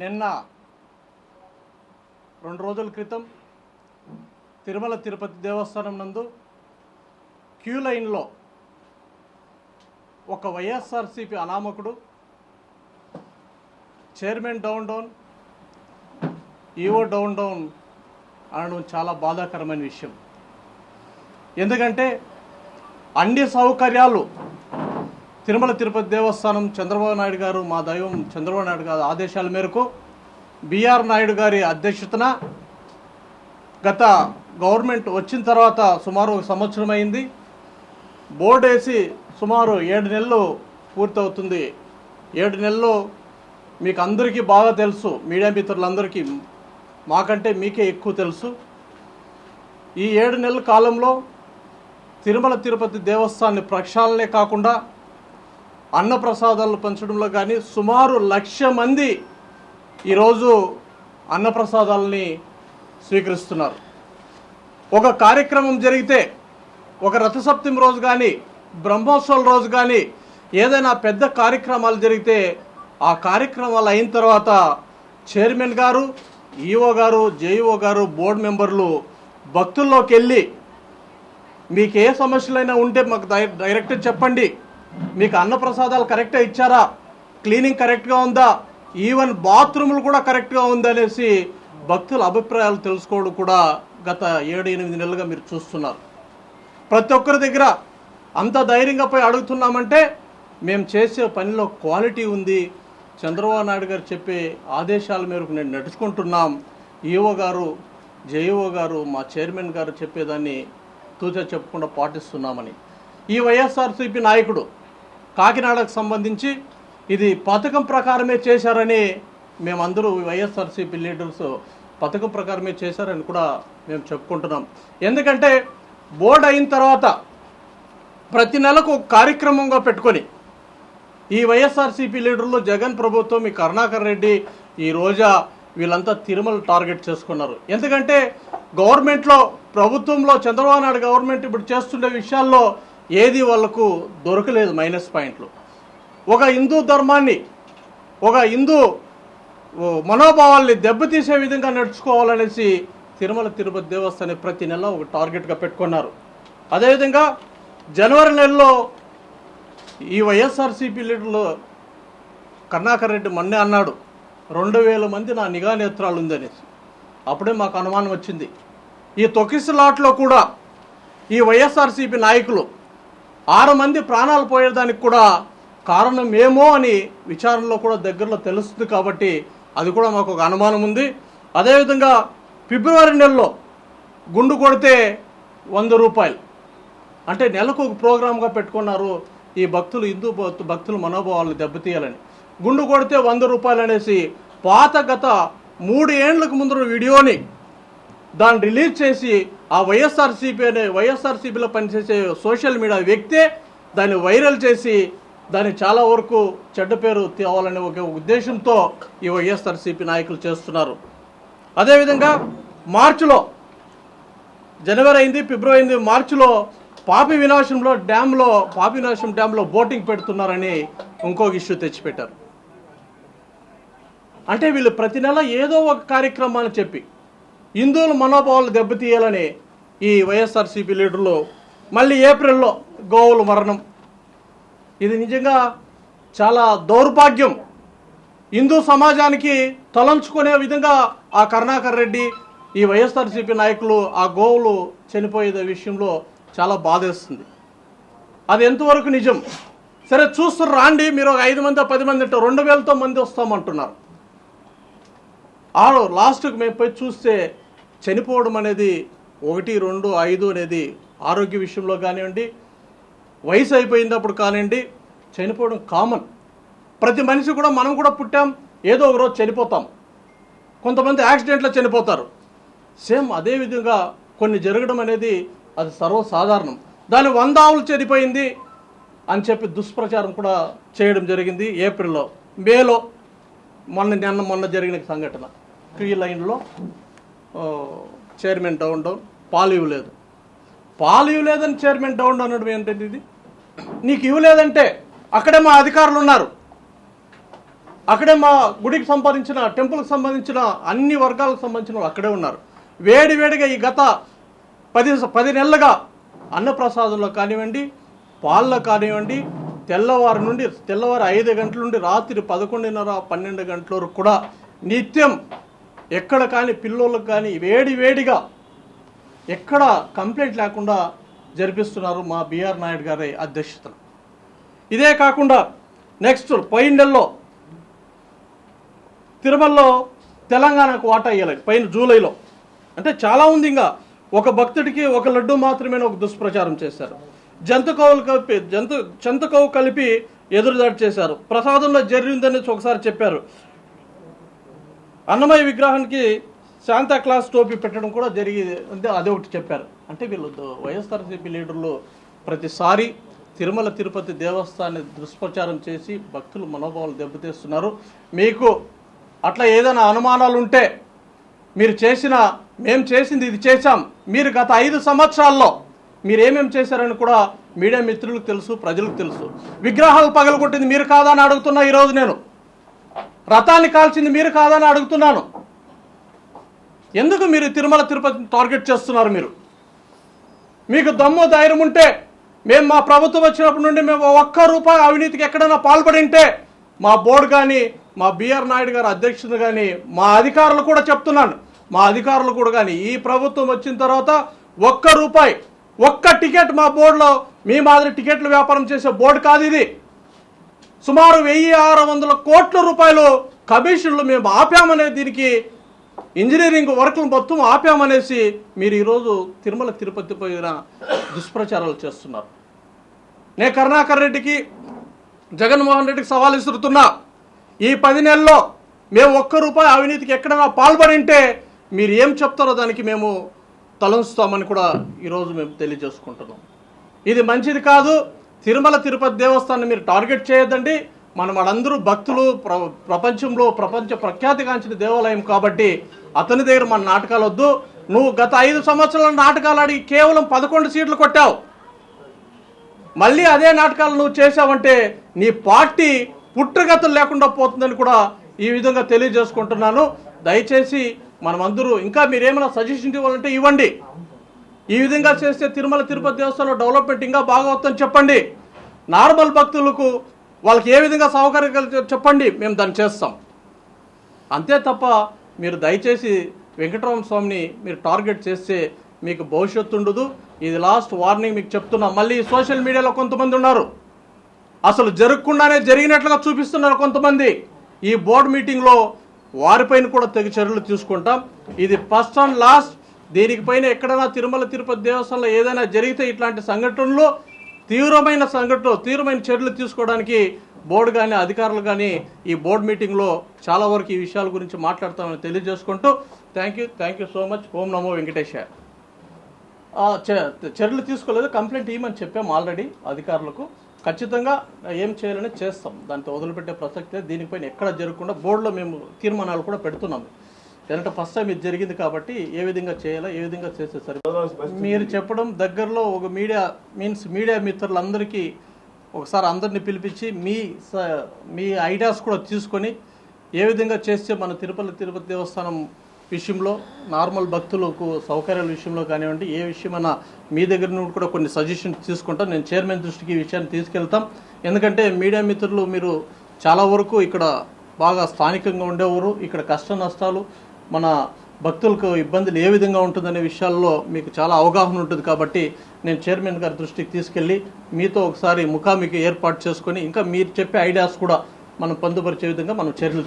నిన్న రెండు రోజుల క్రితం తిరుమల తిరుపతి దేవస్థానం నందు క్యూ లైన్లో ఒక YSRCP అనామకుడు chairman down down EO down down అనడం చాలా బాధాకరమైన విషయం. ఎందుకంటే అన్ని సౌకర్యాలు తిరుమల తిరుపతి దేవస్థానం చంద్రబాబు నాయుడు గారు మా దైవం చంద్రబాబు నాయుడు గారి ఆదేశాల మేరకు బీఆర్ నాయుడు గారి అధ్యక్షతన గత గవర్నమెంట్ వచ్చిన తర్వాత సుమారు ఒక సంవత్సరం అయింది. బోర్డు వేసి సుమారు ఏడు నెలలు పూర్తవుతుంది. ఏడు నెలలు మీకు అందరికీ బాగా తెలుసు. మీడియా మిత్రులందరికీ మాకంటే మీకే ఎక్కువ తెలుసు. ఈ ఏడు నెలల కాలంలో తిరుమల తిరుపతి దేవస్థానాన్ని ప్రక్షాళనే కాకుండా అన్నప్రసాదాలు పంచడంలో కానీ సుమారు లక్ష మంది ఈరోజు అన్నప్రసాదాలని స్వీకరిస్తున్నారు. ఒక కార్యక్రమం జరిగితే ఒక రథసప్తమి రోజు కానీ బ్రహ్మోత్సవం రోజు కానీ ఏదైనా పెద్ద కార్యక్రమాలు జరిగితే ఆ కార్యక్రమాలు అయిన తర్వాత చైర్మన్ గారు ఈఓ గారు జేఈఓ గారు బోర్డు మెంబర్లు భక్తుల్లోకి వెళ్ళి మీకు ఏ సమస్యలైనా ఉంటే మాకు డై- డైరెక్ట్ చెప్పండి. మీకు అన్నప్రసాదాలు కరెక్ట్గా ఇచ్చారా? క్లీనింగ్ కరెక్ట్గా ఉందా? ఈవెన్ బాత్రూములు కూడా కరెక్ట్గా ఉందనేసి భక్తుల అభిప్రాయాలు తెలుసుకోవడం కూడా గత ఏడు ఎనిమిది నెలలుగా మీరు చూస్తున్నారు. ప్రతి ఒక్కరి దగ్గర అంత ధైర్యంగా పోయి అడుగుతున్నామంటే మేము చేసే పనిలో క్వాలిటీ ఉంది. చంద్రబాబు నాయుడు గారు చెప్పే ఆదేశాల మేరకు నేను నడుచుకుంటున్నాం. ఈఓ గారు జేఈఓ గారు మా చైర్మన్ గారు చెప్పేదాన్ని తూచా చెప్పకుండా పాటిస్తున్నామని. ఈ వైఎస్ఆర్సీపీ నాయకుడు కాకినాడకు సంబంధించి ఇది పథకం ప్రకారమే చేశారని మేమందరూ వైఎస్ఆర్సీపీ లీడర్స్ పథకం ప్రకారమే చేశారని కూడా మేము చెప్పుకుంటున్నాం. ఎందుకంటే బోర్డు అయిన తర్వాత ప్రతి నెలకు కార్యక్రమంగా పెట్టుకొని ఈ వైఎస్ఆర్సీపీ లీడర్లు జగన్ ప్రభుత్వం ఈ కరుణాకర్ రెడ్డి ఈ రోజా వీళ్ళంతా తిరుమల టార్గెట్ చేసుకున్నారు. ఎందుకంటే గవర్నమెంట్లో ప్రభుత్వంలో చంద్రబాబు నాయుడు గవర్నమెంట్ ఇప్పుడు చేస్తుండే విషయాల్లో ఏది వాళ్ళకు దొరకలేదు మైనస్ పాయింట్లు. ఒక హిందూ ధర్మాన్ని ఒక హిందూ మనోభావాల్ని దెబ్బతీసే విధంగా నడుచుకోవాలనేసి తిరుమల తిరుపతి దేవస్థానం ప్రతి నెల ఒక టార్గెట్గా పెట్టుకున్నారు. అదేవిధంగా జనవరి నెలలో ఈ వైఎస్ఆర్సీపీ లీడర్లు కర్ణాకర్ రెడ్డి మొన్నే అన్నాడు రెండు వేల మంది నా నిఘా నేత్రాలు ఉందనేసి. అప్పుడే మాకు అనుమానం వచ్చింది. ఈ తొకిసలాట్లో కూడా ఈ వైఎస్ఆర్సీపీ నాయకులు ఆరు మంది ప్రాణాలు పోయేదానికి కూడా కారణం ఏమో అని విచారణలో కూడా దగ్గరలో తెలుస్తుంది కాబట్టి అది కూడా మాకు ఒక అనుమానం ఉంది. అదేవిధంగా ఫిబ్రవరి నెలలో గుండు కొడితే వంద రూపాయలు. అంటే నెలకు ఒక ప్రోగ్రామ్గా పెట్టుకున్నారు ఈ భక్తులు హిందూ భక్తులు మనోభావాలు మనోభావాలను దెబ్బతీయాలని. గుండు కొడితే వంద రూపాయలు అనేసి పాత గత మూడు ఏండ్లకు ముందు వీడియోని దాన్ని రిలీజ్ చేసి ఆ వైఎస్ఆర్సీపీ అనే వైఎస్ఆర్సీపీలో పనిచేసే సోషల్ మీడియా వ్యక్తే దాన్ని వైరల్ చేసి దాన్ని చాలా వరకు చెడ్డ పేరు తేవాలనే ఒక ఉద్దేశంతో ఈ వైఎస్ఆర్సీపీ నాయకులు చేస్తున్నారు. అదేవిధంగా మార్చిలో జనవరి అయింది ఫిబ్రవరి అయింది మార్చిలో పాపి వినాశంలో డ్యాంలో పాపి వినాశం డ్యాంలో బోటింగ్ పెడుతున్నారని ఇంకొక ఇష్యూ తెచ్చిపెట్టారు. అంటే వీళ్ళు ప్రతి నెల ఏదో ఒక కార్యక్రమాన్ని చెప్పి హిందువుల మనోభావాలు దెబ్బతీయాలని ఈ వైఎస్ఆర్సీపీ లీడర్లు మళ్ళీ ఏప్రిల్లో గోవుల మరణం. ఇది నిజంగా చాలా దౌర్భాగ్యం. హిందూ సమాజానికి తలంచుకునే విధంగా ఆ కరుణాకర్ రెడ్డి ఈ వైఎస్ఆర్సీపీ నాయకులు ఆ గోవులు చనిపోయే విషయంలో చాలా బాధేస్తుంది అది ఎంతవరకు నిజం? సరే చూస్తారు రాండి మీరు ఒక ఐదు మంది పది మంది అంటే రెండు వేలతో మంది వస్తామంటున్నారు. ఆరు లాస్ట్కి మేము పోయి చూస్తే చనిపోవడం అనేది ఒకటి రెండు ఐదు అనేది ఆరోగ్య విషయంలో కానివ్వండి వయసు అయిపోయినప్పుడు కానివ్వండి చనిపోవడం కామన్ ప్రతి మనిషి కూడా మనం కూడా పుట్టాం ఏదో ఒక రోజు చనిపోతాం. కొంతమంది యాక్సిడెంట్లో చనిపోతారు. సేమ్ అదే విధంగా కొన్ని జరగడం అనేది అది సర్వసాధారణం. దాని వంద ఆవులు చనిపోయింది అని చెప్పి దుష్ప్రచారం కూడా చేయడం జరిగింది ఏప్రిల్లో మేలో. మొన్న నిన్న మొన్న జరిగిన సంఘటన. క్రీ లైన్లో చైర్మన్ డౌన్ డౌన్. పాలు ఇవ్వలేదు. పాలు ఇవ్వలేదని చైర్మన్ డౌన్ డౌన్ అనడం ఏంటంటే ఇది? నీకు ఇవ్వలేదంటే అక్కడే మా అధికారులు ఉన్నారు. అక్కడే మా గుడికి సంపాదించిన టెంపుల్కి సంబంధించిన అన్ని వర్గాలకు సంబంధించిన వాళ్ళు అక్కడే ఉన్నారు. వేడి వేడిగా ఈ గత పది పది నెలలుగా అన్నప్రసాదంలో కానివ్వండి పాల్లో కానివ్వండి తెల్లవారు నుండి తెల్లవారు ఐదు గంటల నుండి రాత్రి పదకొండున్నర పన్నెండు గంటల వరకు కూడా నిత్యం ఎక్కడ కానీ పిల్లోళ్ళకి కానీ వేడి వేడిగా ఎక్కడ కంప్లైంట్ లేకుండా జరిపిస్తున్నారు మా బీఆర్ నాయుడు గారి అధ్యక్షతన. ఇదే కాకుండా నెక్స్ట్ పోయిన నెలలో తిరుమలలో తెలంగాణకు వాటా ఇవ్వలేదు పైన జూలైలో. అంటే చాలా ఉంది ఇంకా. ఒక భక్తుడికి ఒక లడ్డు మాత్రమే ఒక దుష్ప్రచారం చేశారు. జంతుకోవులు కలిపి జంతు జంతుకోవు కలిపి ఎదురుదాడి చేశారు. ప్రసాదంలో జరిగిందని ఒకసారి చెప్పారు. అన్నమయ్య విగ్రహానికి శాంతా క్లాస్ టోపీ పెట్టడం కూడా జరిగేది అంటే అదే ఒకటి చెప్పారు. అంటే వీళ్ళు ద- వైఎస్ఆర్సీపీ లీడర్లు ప్రతిసారి తిరుమల తిరుపతి దేవస్థానాన్ని దుష్ప్రచారం చేసి భక్తులు మనోభావాలు దెబ్బతీస్తున్నారు. మీకు అట్లా ఏదైనా అనుమానాలు ఉంటే మీరు చేసిన మేము చేసింది ఇది చేశాం. మీరు గత ఐదు సంవత్సరాల్లో మీరు ఏమేమి చేశారని కూడా మీడియా మిత్రులకు తెలుసు ప్రజలకు తెలుసు. విగ్రహాలు పగలగొట్టింది మీరు కాదని అడుగుతున్నా ఈరోజు నేను. రథాన్ని కాల్చింది మీరు కాదని అడుగుతున్నాను. ఎందుకు మీరు తిరుమల తిరుపతిని టార్గెట్ చేస్తున్నారు మీరు? మీకు దమ్ము ధైర్యం ఉంటే మేము మా ప్రభుత్వం వచ్చినప్పటి నుండి మేము ఒక్క రూపాయి అవినీతికి ఎక్కడైనా పాల్పడి ఉంటే మా బోర్డు కానీ మా బిఆర్ నాయుడు గారు అధ్యక్షుడు కానీ మా అధికారులు కూడా చెప్తున్నాను. మా అధికారులు కూడా కానీ ఈ ప్రభుత్వం వచ్చిన తర్వాత ఒక్క రూపాయి ఒక్క టికెట్ మా బోర్డులో మీ మాదిరి టికెట్లు వ్యాపారం చేసే బోర్డు కాదు ఇది. సుమారు వెయ్యి ఆరు వందల కోట్ల రూపాయలు కమిషన్లు మేము ఆపామనే దీనికి ఇంజనీరింగ్ వర్క్లు మొత్తం ఆపామనేసి మీరు ఈరోజు తిరుమల తిరుపతి పోయిన దుష్ప్రచారాలు చేస్తున్నారు. నే కరుణాకర్ రెడ్డికి జగన్మోహన్ రెడ్డికి సవాల్ విసురుతున్నా. ఈ పది నెలల్లో మేము ఒక్క రూపాయి అవినీతికి ఎక్కడైనా పాల్పడి ఉంటే మీరు ఏం చెప్తారో దానికి మేము తలంచుతామని కూడా ఈరోజు మేము తెలియజేసుకుంటున్నాం. ఇది మంచిది కాదు తిరుమల తిరుపతి దేవస్థానం మీరు టార్గెట్ చేయొద్దండి. మనం వాళ్ళందరూ భక్తులు ప్ర ప్రపంచంలో ప్రపంచ ప్రఖ్యాతిగాంచిన దేవాలయం కాబట్టి అతని దగ్గర మన నాటకాలు వద్దు. నువ్వు గత ఐదు సంవత్సరాల నాటకాలు ఆడి కేవలం పదకొండు సీట్లు కొట్టావు. మళ్ళీ అదే నాటకాలు నువ్వు చేసావంటే నీ పార్టీ పుట్టుగతులు లేకుండా పోతుందని కూడా ఈ విధంగా తెలియజేసుకుంటున్నాను. దయచేసి మనమందరూ ఇంకా మీరేమైనా సజెషన్ ఇవ్వాలంటే ఇవ్వండి. ఈ విధంగా చేస్తే తిరుమల తిరుపతి దేవస్థానంలో డెవలప్మెంట్ ఇంకా బాగవుతుందని చెప్పండి. నార్మల్ భక్తులకు వాళ్ళకి ఏ విధంగా సౌకర్యాలు చెప్పండి మేము దాన్ని చేస్తాం. అంతే తప్ప మీరు దయచేసి వెంకటరమణ స్వామిని మీరు టార్గెట్ చేస్తే మీకు భవిష్యత్తు ఉండదు. ఇది లాస్ట్ వార్నింగ్ మీకు చెప్తున్నా. మళ్ళీ సోషల్ మీడియాలో కొంతమంది ఉన్నారు. అసలు జరగకుండానే జరిగినట్లుగా చూపిస్తున్నారు కొంతమంది. ఈ బోర్డు మీటింగ్లో వారిపైన కూడా తగు చర్యలు తీసుకుంటాం. ఇది ఫస్ట్ అండ్ లాస్ట్ దీనిపైన ఎక్కడైనా తిరుమల తిరుపతి దేవస్థానంలో ఏదైనా జరిగితే ఇట్లాంటి సంఘటనలు తీవ్రమైన సంఘటనలు తీవ్రమైన చర్యలు తీసుకోవడానికి బోర్డు కానీ అధికారులు కానీ ఈ బోర్డు మీటింగ్లో చాలా వరకు ఈ విషయాల గురించి మాట్లాడతామని తెలియజేసుకుంటూ thank you thank you so much. ఓం నమో వెంకటేశ్వర చ- చర్యలు తీసుకోలేదు కంప్లైంట్ ఇవ్వమని చెప్పాము ఆల్రెడీ అధికారులకు. ఖచ్చితంగా ఏం చేయాలని చేస్తాం. దాంతో వదిలిపెట్టే ప్రసక్తే దీనిపైన ఎక్కడ జరగకుండా బోర్డులో మేము తీర్మానాలు కూడా పెడుతున్నాము ఎందుకంటే ఫస్ట్ టైం ఇది జరిగింది కాబట్టి ఏ విధంగా చేయాలో ఏ విధంగా చేస్తే సరి మీరు చెప్పడం దగ్గరలో ఒక మీడియా మీన్స్ మీడియా మిత్రులందరికీ ఒకసారి అందరిని పిలిపించి మీ మీ ఐడియాస్ కూడా తీసుకొని ఏ విధంగా చేస్తే మన తిరుపతి తిరుపతి దేవస్థానం విషయంలో నార్మల్ భక్తులకు సౌకర్యాల విషయంలో కానివ్వండి ఏ విషయమైనా మీ దగ్గర నుండి కూడా కొన్ని సజెషన్స్ తీసుకుంటాం. నేను చైర్మన్ దృష్టికి ఈ విషయాన్ని తీసుకెళ్తాం. ఎందుకంటే మీడియా మిత్రులు మీరు చాలా వరకు ఇక్కడ బాగా స్థానికంగా ఉండేవారు. ఇక్కడ కష్ట నష్టాలు మన భక్తులకు ఇబ్బందులు ఏ విధంగా ఉంటుందనే విషయాల్లో మీకు చాలా అవగాహన ఉంటుంది కాబట్టి నేను చైర్మన్ గారి దృష్టికి తీసుకెళ్ళి మీతో ఒకసారి ముఖాముఖి ఏర్పాటు చేసుకొని ఇంకా మీరు చెప్పే ఐడియాస్ కూడా మనం పొందుపరిచే విధంగా మనం చర్యలు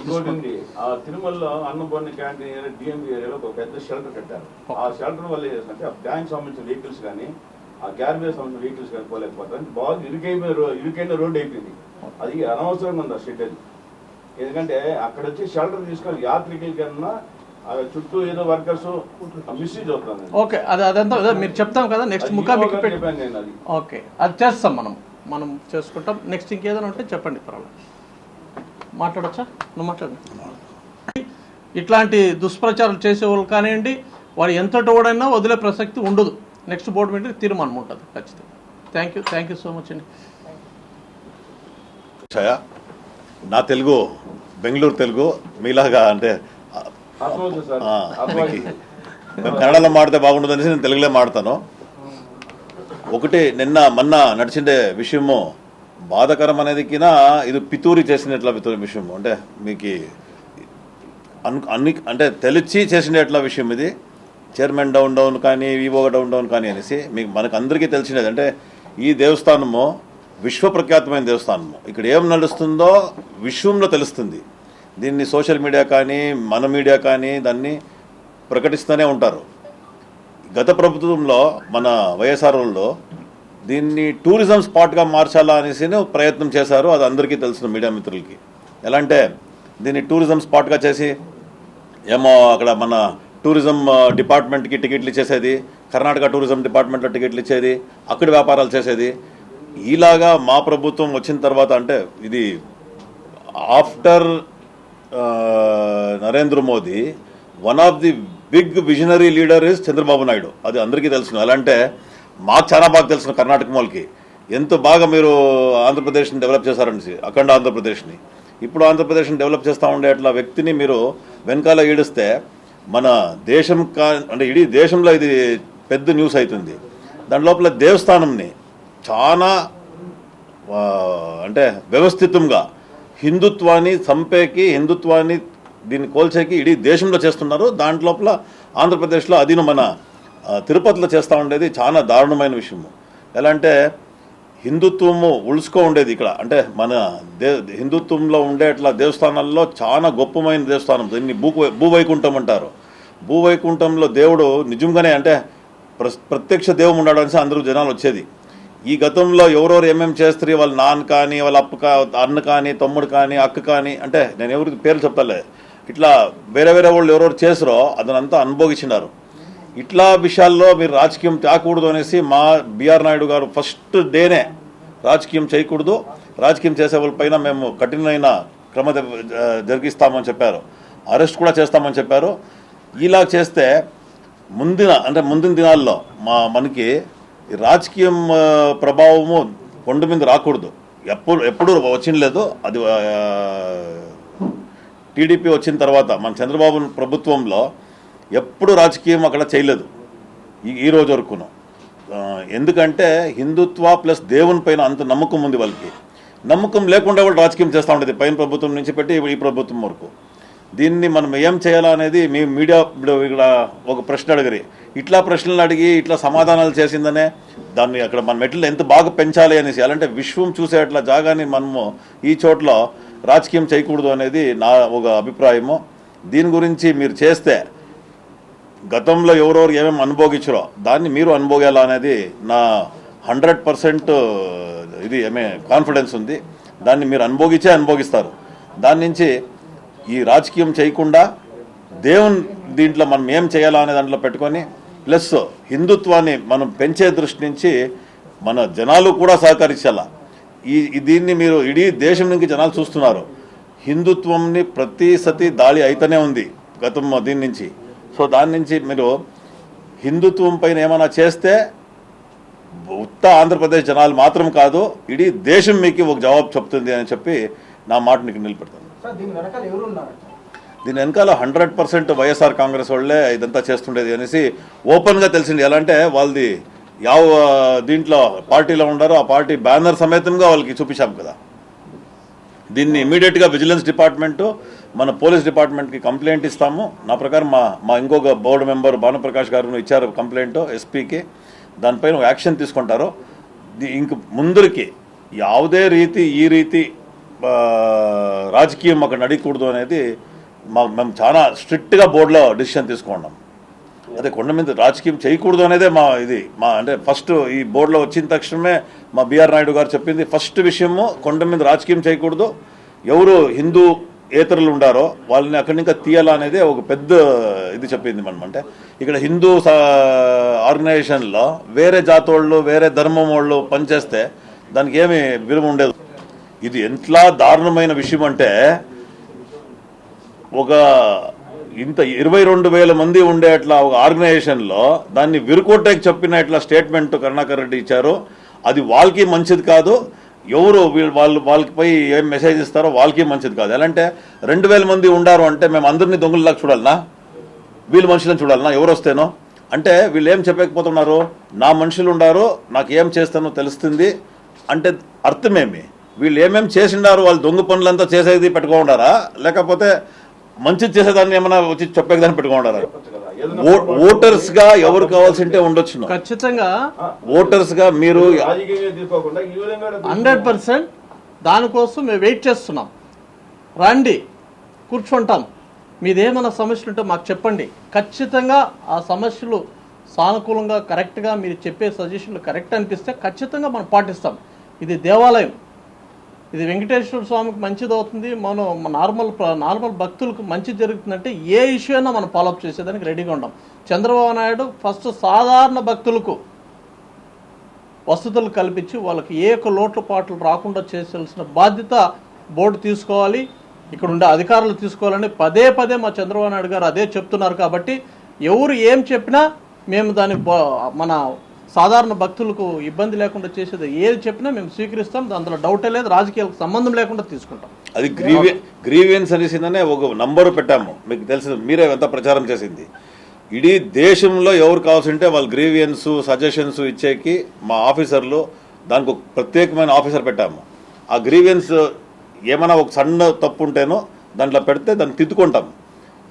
ఆ తిరుమలలో అన్నపూర్ణ క్యాంటీన్ ఏరియా డిఎంబి ఏరియాలో ఒక పెద్ద షెల్టర్ కట్టారు. ఆ షెల్టర్ వల్ల ఏంటంటే ఆ బ్యాంక్ సంబంధించిన వెహికల్స్ కానీ ఆ గ్యార్బేజ్ సంబంధించిన వెహికల్స్ కానీ పోలేకపోతారు. బాగా ఇరుకైపోయిన ఇరుకైన రోడ్ అయిపోయింది. అది అనవసరంగా ఉంది ఆ షెడ్ అది. ఎందుకంటే అక్కడ వచ్చి షెల్టర్ తీసుకొని యాత్రికుల కన్నా చుట్టూ ఏదో వర్కర్స్ మిస్యూజ్ అవుతుంది ఓకే అది అదంతా అదే మీరు చెప్తాం కదా నెక్స్ట్ ముఖాముఖి పెట్టి ఓకే అది చేస్తాం మనం. మనం చేసుకుంటాం. నెక్స్ట్ ఇంకేదైనా ఉంటే చెప్పండి పర్వాలేదు. మాట్లాడచ్చా? నువ్వు మాట్లాడు. ఇట్లాంటి దుష్ప్రచారాలు చేసేవాళ్ళు కానివ్వండి వాడు ఎంతటి వాడైనా వదిలే ప్రసక్తి ఉండదు. నెక్స్ట్ బోర్డు మీటింగ్ తీర్మానం ఉంటుంది ఖచ్చితంగా. Thank you thank you so much అండి. నా తెలుగు బెంగళూరు తెలుగు మీలాగా అంటే మేము కన్నడలో మాడితే బాగుంటుంది అనేసి నేను తెలుగులో మాడతాను. ఒకటి నిన్న మొన్న నడిచిండే విషయము బాధకరం అనేది కినా ఇది పితూరి చేసినట్ల పితూరి విషయం అంటే మీకు అన్ అన్ని అంటే తెలిసి చేసినట్ల విషయం ఇది. చైర్మన్ డౌన్ డౌన్ కానీ వివో డౌన్ డౌన్ కానీ అనేసి మీకు మనకు అందరికీ తెలిసినది. అంటే ఈ దేవస్థానము విశ్వప్రఖ్యాతమైన దేవస్థానము. ఇక్కడ ఏం నడుస్తుందో విశ్వంలో తెలుస్తుంది. దీన్ని సోషల్ మీడియా కానీ మన మీడియా కానీ దాన్ని ప్రకటిస్తూనే ఉంటారు. గత ప్రభుత్వంలో మన వైఎస్ఆర్ వాళ్ళు దీన్ని టూరిజం స్పాట్గా మార్చాలా అనేసి ప్రయత్నం చేశారు. అది అందరికీ తెలిసిన మీడియా మిత్రులకి. ఎలా అంటే దీన్ని టూరిజం స్పాట్గా చేసి ఏమో అక్కడ మన టూరిజం డిపార్ట్మెంట్కి టికెట్లు ఇచ్చేసేది కర్ణాటక టూరిజం డిపార్ట్మెంట్లో టికెట్లు ఇచ్చేది అక్కడ వ్యాపారాలు చేసేది. ఇలాగా మా ప్రభుత్వం వచ్చిన తర్వాత అంటే ఇది after Narendra Modi one of the big visionary leader is Chandrababu Naidu. అది అందరికీ తెలుసు. ఎలా అంటే మాకు చాలా బాగా తెలిసిన కర్ణాటక వాళ్ళకి. ఎంత బాగా మీరు ఆంధ్రప్రదేశ్ని డెవలప్ చేశారని అఖండ ఆంధ్రప్రదేశ్ని. ఇప్పుడు ఆంధ్రప్రదేశ్ని డెవలప్ చేస్తూ ఉండే అట్లా వ్యక్తిని మీరు వెనకాల ఈడిస్తే మన దేశం కా అంటే ఇడీ దేశంలో ఇది పెద్ద న్యూస్ అవుతుంది దాని లోపల దేవస్థానంని చాలా అంటే వ్యవస్థితంగా హిందుత్వాన్ని చంపేకి హిందుత్వాన్ని దీన్ని కోల్చేకి ఇడీ దేశంలో చేస్తున్నారు. దాంట్లోపల ఆంధ్రప్రదేశ్లో అదిను మన తిరుపతిలో చేస్తూ ఉండేది చాలా దారుణమైన విషయము. ఎలా అంటే హిందుత్వము ఉలుసుకో ఉండేది ఇక్కడ. అంటే మన దే హిందుత్వంలో ఉండే అట్లా దేవస్థానాల్లో చాలా గొప్పమైన దేవస్థానం. దీన్ని భూ భూవైకుంఠం అంటారు. భూవైకుంఠంలో దేవుడు నిజంగానే అంటే ప్ర ప్రత్యక్ష దేవుడు ఉన్నాడు అందరూ జనాలు వచ్చేది. ఈ గతంలో ఎవరెవరు ఏమేమి చేస్తారు? వాళ్ళ నాన్న కానీ వాళ్ళ అప్ప కా అన్న కానీ తమ్ముడు కానీ అక్క కానీ అంటే నేను ఎవరికి పేర్లు చెప్తాలే ఇట్లా వేరే వేరే వాళ్ళు ఎవరెవరు చేసారో అదనంతా అనుభవించినారు ఇట్లా విషయాల్లో మీరు రాజకీయం తేకూడదు అనేసి మా బిఆర్ నాయుడు గారు ఫస్ట్ డేనే రాజకీయం చేయకూడదు. రాజకీయం చేసే వాళ్ళ పైన మేము కఠినమైన క్రమ జరిగిస్తామని చెప్పారు. అరెస్ట్ కూడా చేస్తామని చెప్పారు. ఇలా చేస్తే ముందిన అంటే ముందిన దినాల్లో మా మనకి ఈ రాజకీయం ప్రభావము కొండ మీద రాకూడదు. ఎప్పుడు ఎప్పుడు వచ్చిండలేదు అది టీడీపీ వచ్చిన తర్వాత మన చంద్రబాబు ప్రభుత్వంలో ఎప్పుడు రాజకీయం అక్కడ చేయలేదు. ఈ ఈ రోజు వరకును. ఎందుకంటే హిందుత్వ ప్లస్ దేవుని పైన అంత నమ్మకం ఉంది వాళ్ళకి. నమ్మకం లేకుండా వాళ్ళు రాజకీయం చేస్తూ ఉండేది. పైన ప్రభుత్వం నుంచి పెట్టి ఈ ప్రభుత్వం వరకు. దీన్ని మనం ఏం చేయాలా అనేది మీ మీడియా ఇక్కడ ఒక ప్రశ్న అడిగిరి. ఇట్లా ప్రశ్నలు అడిగి ఇట్లా సమాధానాలు చేసిందనే దాన్ని అక్కడ మన మెట్లు ఎంత బాగా పెంచాలి అనేసి అలాంటే విశ్వం చూసే అట్లా జాగాని మనము ఈ చోట్ల రాజకీయం చేయకూడదు అనేది నా ఒక అభిప్రాయము. దీని గురించి మీరు చేస్తే గతంలో ఎవరెవరు ఏమేమి అనుభోగించరో దాన్ని మీరు అనుభోగాలా అనేది నా హండ్రెడ్ పర్సెంట్ ఇది ఏమే కాన్ఫిడెన్స్ ఉంది. దాన్ని మీరు అనుభోగించే అనుభోగిస్తారు. దాని నుంచి ఈ రాజకీయం చేయకుండా దేవుని దీంట్లో మనం ఏం చేయాలా అనే దాంట్లో పెట్టుకొని ప్లస్ హిందుత్వాన్ని మనం పెంచే దృష్టి నుంచి మన జనాలు కూడా సహకరించాల. ఈ ఈ దీన్ని మీరు ఇడీ దేశం నుంచి జనాలు చూస్తున్నారు. హిందుత్వంని ప్రతి సతి దాడి అయితేనే ఉంది గతం దీని నుంచి. సో దాని నుంచి మీరు హిందుత్వం పైన ఏమైనా చేస్తే ఉత్త ఆంధ్రప్రదేశ్ జనాలు మాత్రం కాదు ఇడీ దేశం మీకు ఒక జవాబు చెప్తుంది అని చెప్పి నా మాట నీకు నిలబెడతాను సార్ దీని వెనకాల ఎవరు ఉన్నారు దీని వెనకాల హండ్రెడ్ పర్సెంట్ వైఎస్ఆర్ కాంగ్రెస్ వాళ్ళే ఇదంతా చేస్తుండేది అనేసి ఓపెన్గా తెలిసింది ఎలా అంటే వాళ్ళది యావ దీంట్లో పార్టీలో ఉండారో ఆ పార్టీ బ్యానర్ సమేతంగా వాళ్ళకి చూపించాం కదా దీన్ని ఇమీడియట్గా విజిలెన్స్ డిపార్ట్మెంటు మన పోలీస్ డిపార్ట్మెంట్కి కంప్లైంట్ ఇస్తాము నా ప్రకారం మా మా ఇంకొక బోర్డు మెంబర్ భానుప్రకాష్ గారు ఇచ్చారు కంప్లైంట్ ఎస్పీకి దానిపైన ఒక యాక్షన్ తీసుకుంటారు ది- ఇంక ముందరికి ಯಾವುದೇ ರೀತಿ ఈ ರೀತಿ ఆ, రాజకీయం అక్కడ నడకూడదు అనేది మా మేము చాలా స్ట్రిక్ట్గా బోర్డులో డిసిషన్ తీసుకున్నాం. అదే కొండ మీద రాజకీయం చేయకూడదు అనేదే మా ఇది. మా అంటే ఫస్ట్ ఈ బోర్డులో వచ్చిన తక్షణమే మా బిఆర్ నాయుడు గారు చెప్పింది ఫస్ట్ విషయము కొండ మీద రాజకీయం చేయకూడదు. ఎవరు హిందూ ఏతరులు ఉండారో వాళ్ళని అక్కడి నుంచి తీయాలా అనేది ఒక పెద్ద ఇది చెప్పింది మనం. అంటే ఇక్కడ హిందూ ఆర్గనైజేషన్లో వేరే జాతి వాళ్ళు వేరే ధర్మం వాళ్ళు పనిచేస్తే దానికి ఏమి విలువ ఉండేది. ఇది ఎంతలా దారుణమైన విషయం అంటే ఒక ఇంత ఇరవై రెండు వేల మంది ఉండే అట్లా ఒక ఆర్గనైజేషన్లో దాన్ని విరుకోటకి చెప్పిన ఇట్లా స్టేట్మెంట్ కరుణాకర్ రెడ్డి ఇచ్చారు. అది వాళ్ళకి మంచిది కాదు. ఎవరు వీళ్ళు వాళ్ళు వాళ్ళకిపై ఏం మెసేజ్ ఇస్తారో వాళ్ళకి మంచిది కాదు. ఎలా అంటే రెండు వేల మంది ఉండారు అంటే మేము అందరినీ దొంగలలాగా చూడాలనా? వీళ్ళు మనుషులను చూడాలనా? ఎవరు వస్తేనో? అంటే వీళ్ళు ఏం చెప్పకపోతున్నారు? నా మనుషులు ఉండారు నాకు ఏం చేస్తానో తెలుస్తుంది. అంటే అర్థమేమి వీళ్ళు ఏమేం చేసిండారు వాళ్ళు దొంగ పనులంతా చేసేది పెట్టుకుంటారా లేకపోతే మంచిది చేసేదాన్ని ఏమైనా వచ్చి చెప్పేదాన్ని. ఏదైనా ఓటర్స్గా ఎవరు కావాల్సి ఉంటే ఉండొచ్చు ఖచ్చితంగా ఓటర్స్గా మీరు హండ్రెడ్ పర్సెంట్ దానికోసం మేము వెయిట్ చేస్తున్నాం. రండి కూర్చుంటాం. మీదేమైనా సమస్యలు ఉంటే మాకు చెప్పండి. ఖచ్చితంగా ఆ సమస్యలు సానుకూలంగా కరెక్ట్గా మీరు చెప్పే సజెషన్లు కరెక్ట్ అనిపిస్తే ఖచ్చితంగా మనం పాటిస్తాం. ఇది దేవాలయం. ఇది వెంకటేశ్వర స్వామికి మంచిది అవుతుంది. మనం నార్మల్ నార్మల్ భక్తులకు మంచి జరుగుతుందంటే ఏ ఇష్యూ అయినా మనం ఫాలోఅప్ చేసేదానికి రెడీగా ఉండం. చంద్రబాబు నాయుడు ఫస్ట్ సాధారణ భక్తులకు వసతులు కల్పించి వాళ్ళకి ఏ ఒక్క లోట్ల పాటలు రాకుండా చేయాల్సిన బాధ్యత బోర్డు తీసుకోవాలి. ఇక్కడ ఉండే అధికారులు తీసుకోవాలని పదే పదే మా చంద్రబాబు నాయుడు గారు అదే చెప్తున్నారు కాబట్టి ఎవరు ఏం చెప్పినా మేము దాన్ని మన సాధారణ భక్తులకు ఇబ్బంది లేకుండా చేసేది ఏది చెప్పినా మేము స్వీకరిస్తాం అందులో డౌటే లేదు రాజకీయాలకు సంబంధం లేకుండా తీసుకుంటాం. అది గ్రీవి గ్రీవియన్స్ అనేసిందనే ఒక నంబరు పెట్టాము. మీకు తెలిసిన మీరే ఎంత ప్రచారం చేసింది. ఇడీ దేశంలో ఎవరు కావాల్సి ఉంటే వాళ్ళు గ్రీవియన్స్ సజెషన్స్ ఇచ్చేకి మా ఆఫీసర్లు దానికి ఒక ప్రత్యేకమైన ఆఫీసర్ పెట్టాము. ఆ గ్రీవియన్స్ ఏమైనా ఒక సన్న తప్పు ఉంటేనో దాంట్లో పెడితే దాన్ని తిట్టుకుంటాం.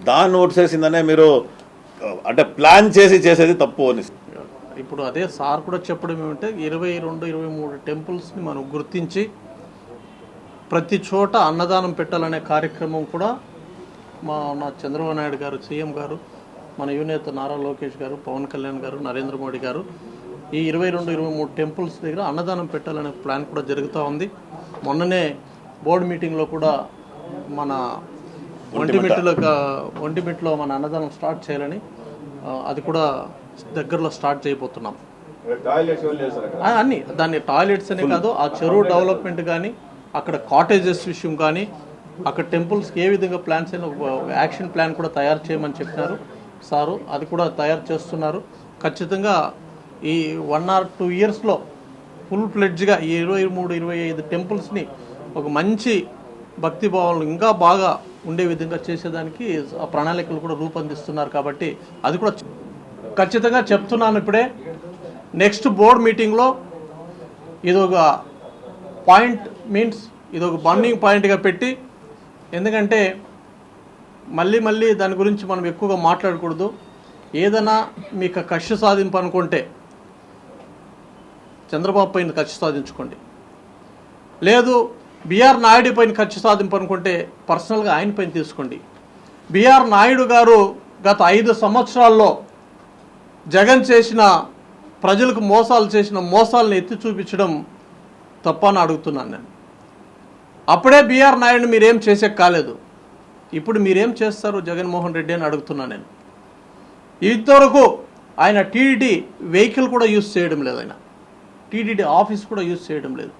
దాన్ని ఓట్ చేసిందనే మీరు అంటే ప్లాన్ చేసి చేసేది తప్పు అని. ఇప్పుడు అదే సార్ కూడా చెప్పడం ఏమంటే ఇరవై రెండు ఇరవై మూడు టెంపుల్స్ని మనం గుర్తించి ప్రతి చోట అన్నదానం పెట్టాలనే కార్యక్రమం కూడా మా నా చంద్రబాబు నాయుడు గారు సీఎం గారు మన యువనేత నారా లోకేష్ గారు పవన్ కళ్యాణ్ గారు నరేంద్ర మోడీ గారు ఈ ఇరవై రెండు ఇరవై మూడు టెంపుల్స్ దగ్గర అన్నదానం పెట్టాలనే ప్లాన్ కూడా జరుగుతూ ఉంది. మొన్ననే బోర్డు మీటింగ్లో కూడా మన ఒంటిమిట్టలో ఒంటిమిట్టలో మన అన్నదానం స్టార్ట్ చేయాలని అది కూడా దగ్గరలో స్టార్ట్ చేయబోతున్నాం. అన్ని. దాన్ని టాయిలెట్స్ అనే కాదు ఆ చెరువు డెవలప్మెంట్ కానీ అక్కడ కాటేజెస్ విషయం కానీ అక్కడ టెంపుల్స్కి ఏ విధంగా ప్లాన్స్ అయినా యాక్షన్ ప్లాన్ కూడా తయారు చేయమని చెప్పినారు సారు. అది కూడా తయారు చేస్తున్నారు. ఖచ్చితంగా ఈ వన్ ఆర్ టూ ఇయర్స్లో ఫుల్ ఫ్లెడ్జ్గా ఈ ఇరవై మూడు ఇరవై ఐదు టెంపుల్స్ని ఒక మంచి భక్తి భావాలు ఇంకా బాగా ఉండే విధంగా చేసేదానికి ఆ ప్రణాళికలు కూడా రూపొందిస్తున్నారు కాబట్టి అది కూడా ఖచ్చితంగా చెప్తున్నాను ఇప్పుడే. నెక్స్ట్ బోర్డ్ మీటింగ్లో ఇది ఒక పాయింట్ మీన్స్ ఇది ఒక బర్నింగ్ పాయింట్గా పెట్టి ఎందుకంటే మళ్ళీ మళ్ళీ దాని గురించి మనం ఎక్కువగా మాట్లాడకూడదు. ఏదైనా మీకు కక్ష సాధింపు అనుకుంటే చంద్రబాబు పైన కక్ష సాధించుకోండి. లేదు బీఆర్ నాయుడు పైన ఖర్చు సాధింపు అనుకుంటే పర్సనల్గా ఆయన పైన తీసుకోండి. బీఆర్ నాయుడు గారు గత ఐదు సంవత్సరాల్లో జగన్ చేసిన ప్రజలకు మోసాలు చేసిన మోసాలను ఎత్తి చూపించడం తప్పని అడుగుతున్నాను నేను. అప్పుడే బీఆర్ నాయుడు మీరేం చేసే కాలేదు. ఇప్పుడు మీరేం చేస్తారు జగన్మోహన్ రెడ్డి అని అడుగుతున్నాను నేను. ఇంతవరకు ఆయన టీడీటీ వెహికల్ కూడా యూజ్ చేయడం లేదు ఆయన. టీడీటీ ఆఫీస్ కూడా యూజ్ చేయడం లేదు.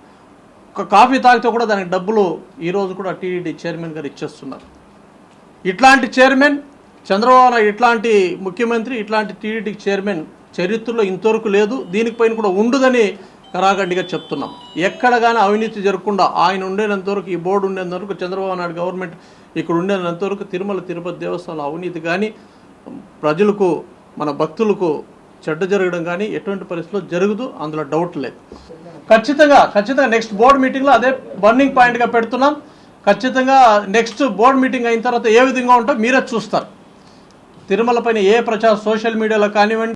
ఒక కాఫీ తాగితే కూడా దానికి డబ్బులు ఈరోజు కూడా టీడీటీ చైర్మన్ గారు ఇచ్చేస్తున్నారు. ఇట్లాంటి చైర్మన్ చంద్రబాబు నాయుడు ఇట్లాంటి ముఖ్యమంత్రి ఇట్లాంటి టీడీటీ చైర్మన్ చరిత్రలో ఇంతవరకు లేదు. దీనిపైన కూడా ఉండదని కరాగడ్డిగా చెప్తున్నాం. ఎక్కడ కానీ అవినీతి జరగకుండా ఆయన ఉండేంత వరకు ఈ బోర్డు ఉండేంత వరకు చంద్రబాబు నాయుడు గవర్నమెంట్ ఇక్కడ ఉండేంత వరకు తిరుమల తిరుపతి దేవస్థానం అవినీతి కానీ ప్రజలకు మన భక్తులకు చెడ్డ జరగడం కానీ ఎటువంటి పరిస్థితుల్లో జరుగుదు. అందులో డౌట్ లేదు. ఖచ్చితంగా ఖచ్చితంగా నెక్స్ట్ బోర్డు మీటింగ్లో అదే బర్నింగ్ పాయింట్గా పెడుతున్నాం. ఖచ్చితంగా నెక్స్ట్ బోర్డు మీటింగ్ అయిన తర్వాత ఏ విధంగా ఉంటాం మీరే చూస్తారు. తిరుమల పైన ఏ ప్రచారం సోషల్ మీడియాలో కానివ్వండి